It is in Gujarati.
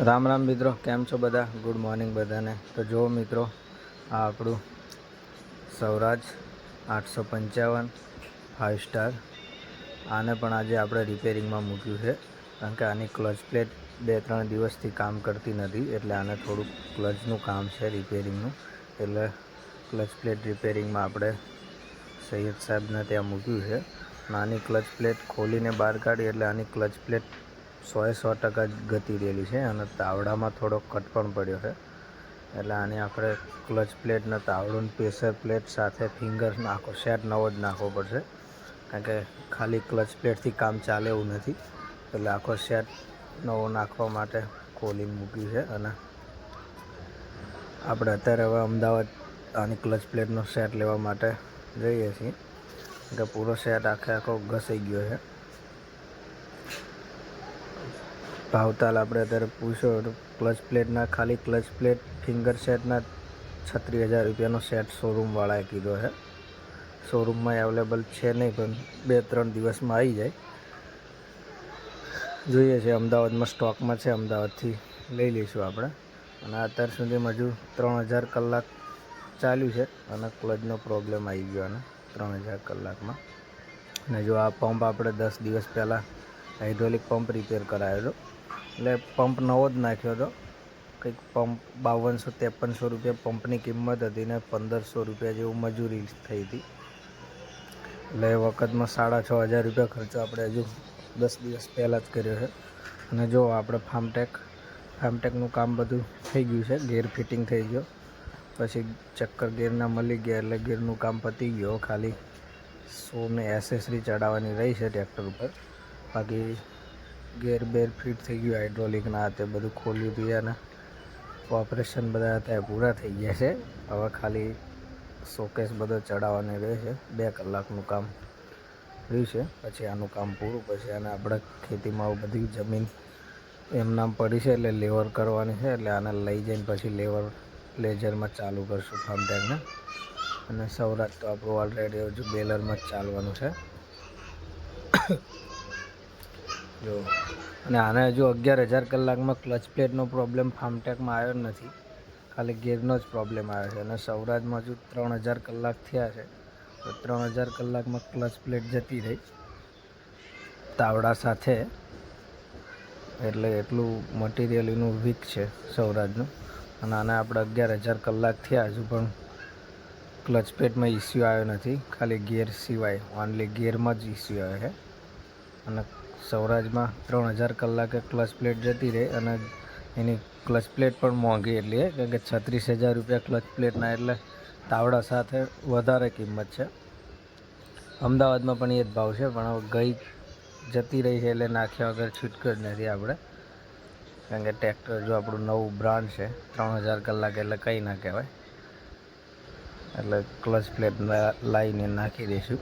રામ રામ મિત્રો, કેમ છો બધા? ગુડ મોર્નિંગ બધાને. તો જુઓ મિત્રો, આ આપણું સૌરાજ આઠસો પંચાવન ફાઇવ સ્ટાર આને પણ આજે આપણે રિપેરિંગમાં મૂક્યું છે. કારણ કે આની ક્લચ પ્લેટ બે ત્રણ દિવસથી કામ કરતી નથી, એટલે આને થોડુંક ક્લચનું કામ છે રિપેરિંગનું એટલે ક્લચ પ્લેટ રિપેરિંગમાં આપણે સૈયદ સાહેબને ત્યાં મૂક્યું છે. નાની ક્લચ પ્લેટ ખોલીને બહાર કાઢી, એટલે આની ક્લચ પ્લેટ સોએ સો ટકા ગતી રહેલી છે અને તાવડામાં થોડો કટ પણ પડ્યો છે. એટલે આને આપણે ક્લચ પ્લેટને તાવડું પ્રેશર પ્લેટ સાથે ફિંગર નાખો, સેટ નવો જ નાખવો પડશે. કારણ કે ખાલી ક્લચ પ્લેટથી કામ ચાલે એવું નથી. એટલે આખો સેટ નવો નાખવા માટે ખોલીને મૂક્યું છે અને આપણે અત્યારે હવે અમદાવાદ આની ક્લચ પ્લેટનો સેટ લેવા માટે જઈએ છીએ. કે પૂરો સેટ આખે આખો ઘસાઈ ગયો છે. ભાવતાલ આપણે અત્યારે પૂછ્યો તો ક્લચ પ્લેટના ખાલી ક્લચ પ્લેટ ફિંગર સેટના છત્રીસ હજાર રૂપિયાનો સેટ શોરૂમવાળાએ કીધો છે. શોરૂમમાં અવેલેબલ છે નહીં, પણ બે ત્રણ દિવસમાં આવી જાય. જોઈએ છે, અમદાવાદમાં સ્ટોકમાં છે, અમદાવાદથી લઈ લઈશું આપણે. અને અત્યાર સુધીમાં હજુ ત્રણ હજાર કલાક ચાલ્યું છે અને ક્લચનો પ્રોબ્લેમ આવી ગયો અને ત્રણ હજાર કલાકમાં. અને જો આ પંપ આપણે દસ દિવસ પહેલાં હાઇડ્રોલિક પંપ રિપેર કરાયો હતો એટલે પંપ નવો જ નાખ્યો હતો. કંઈક પંપ બાવનસો ત્રેપનસો રૂપિયા પંપની કિંમત હતી ને પંદરસો રૂપિયા જેવું મજૂરી થઈ હતી. એટલે એ વખતમાં સાડા છ હજાર રૂપિયા ખર્ચો આપણે હજુ દસ દિવસ પહેલાં જ કર્યો છે. અને જો આપણે ફાર્મટેક, ફાર્મટેકનું કામ બધું થઈ ગયું છે, ગેર ફિટિંગ થઈ ગયો. પછી ચક્કર ગેરના મળી ગયા એટલે ગેરનું કામ પતી ગયો. ખાલી સોને એસેસરી ચડાવવાની રહી છે ટ્રેક્ટર ઉપર. બાકી ગેર બેર ફિટ થઈ ગયું હાઇડ્રોલિકના હાથે બધું ખોલ્યું હતું અને ઓપરેશન બધા એ પૂરા થઈ ગયા છે. હવે ખાલી શોકેસ બધો ચડાવવાની રહે છે. બે કલાકનું કામ રહ્યું છે. પછી આનું કામ પૂરું, પછી આને આપણે ખેતીમાં બધી જમીન એમ નામ પડી છે એટલે લેવર કરવાની છે. એટલે આને લઈ જઈને પછી લેવર લેજરમાં ચાલુ કરશું ફાર્મ ટેગને અને સૌરાષ્ટ્ર તો આપણું ઓલરેડી હજુ બેલરમાં જ ચાલવાનું છે. જો. અને આને હજુ અગિયાર હજાર કલાકમાં ક્લચ પ્લેટનો પ્રોબ્લેમ ફાર્મટેકમાં આવ્યો નથી. ખાલી ગેરનો જ પ્રોબ્લેમ આવ્યો છે. અને સૌરાજમાં હજુ ત્રણ હજાર કલાક થયા છે. તો ત્રણ હજાર કલાકમાં ક્લચ પ્લેટ જતી રહી. તાવડા સાથે. એટલે એટલું મટીરિયલ એનું વીક છે સૌરાજનું. અને આને આપણે અગિયાર હજાર કલાક થયા. હજુ પણ ક્લચ પ્લેટમાં ઇસ્યુ આવ્યો નથી. ખાલી ગેર સિવાય. ઓનલી ગેરમાં જ ઇસ્યુ આવ્યો છે. અને સૌરાજમાં ત્રણ હજાર કલાકે ક્લચ પ્લેટ જતી રહે અને એની ક્લચ પ્લેટ પણ મોંઘી એટલી છે કે છત્રીસ હજાર રૂપિયા ક્લચ પ્લેટના એટલે તાવડા સાથે વધારે કિંમત છે. અમદાવાદમાં પણ એ જ ભાવ છે, પણ હવે ગઈ જતી રહી છે એટલે નાખ્યા વગર છૂટકો જ નથી આપણે. કારણ કે ટ્રેક્ટર જો આપણું નવું બ્રાન્ડ છે, ત્રણ હજાર કલાક એટલે કંઈ ના કહેવાય. એટલે ક્લચ પ્લેટ લાવીને નાખી દઈશું.